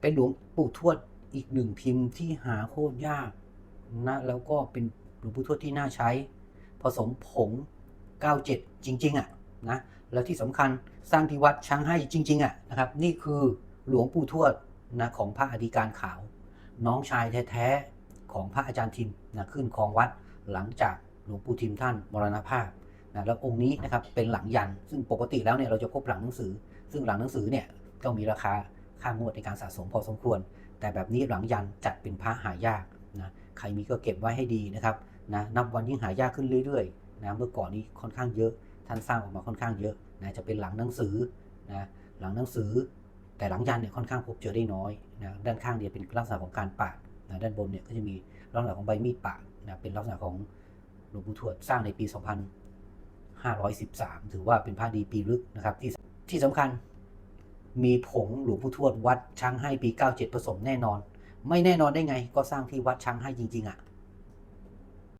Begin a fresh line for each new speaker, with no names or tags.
เป็นหลวงปู่ทวดอีกหนึ่งพิมพ์ที่หาโคตรยากนะแล้วก็เป็นหลวงปู่ทวดที่น่าใช้ ผสมผง 97 จริง ๆ อะนะแล้วที่สำคัญสร้างที่วัดช้างให้จริง ๆ อะนะครับ นี่คือหลวงปู่ทวดนะของพระอธิการขาว น้องชายแท้ๆของพระอาจารย์ทิมนะขึ้นครองวัดหลังจากหลวงปู่ทิมท่านมรณภาพนะแล้วองค์นี้นะครับเป็นหลังยัน ซึ่งปกติแล้วเนี่ยเราจะพบหลังหนังสือ ซึ่งหลังหนังสือเนี่ยก็มีราคา ค่างวดในการสะสมพอสมควร แต่แบบนี้หลังยันจัดเป็นพระหายากนะใครมีก็เก็บไว้ให้ดีนะครับนะนับวันยิ่งหายากขึ้นเรื่อยๆนะเมื่อก่อนนี้ค่อนข้างเยอะ ท่านสร้างออกมาค่อนข้างเยอะนะจะเป็นหลังหนังสือนะหลังหนังสือ แต่หลังยันเนี่ยค่อนข้างพบเจอได้น้อยนะด้านข้างเนี่ยเป็นลักษณะของการปาดนะด้านบนเนี่ยก็จะมีลักษณะของใบมีดปาดนะเป็นลักษณะของหลวงปู่ทวดสร้างในปี 2513 ถือว่าเป็นพระดีปีลึกนะครับที่ที่สำคัญ มีผงหลวงพู่ทวดวัดช้างให้ปี 97 ผสมแน่นอน ไม่แน่นอนได้ไงก็สร้างที่วัดช้างให้จริงๆอะ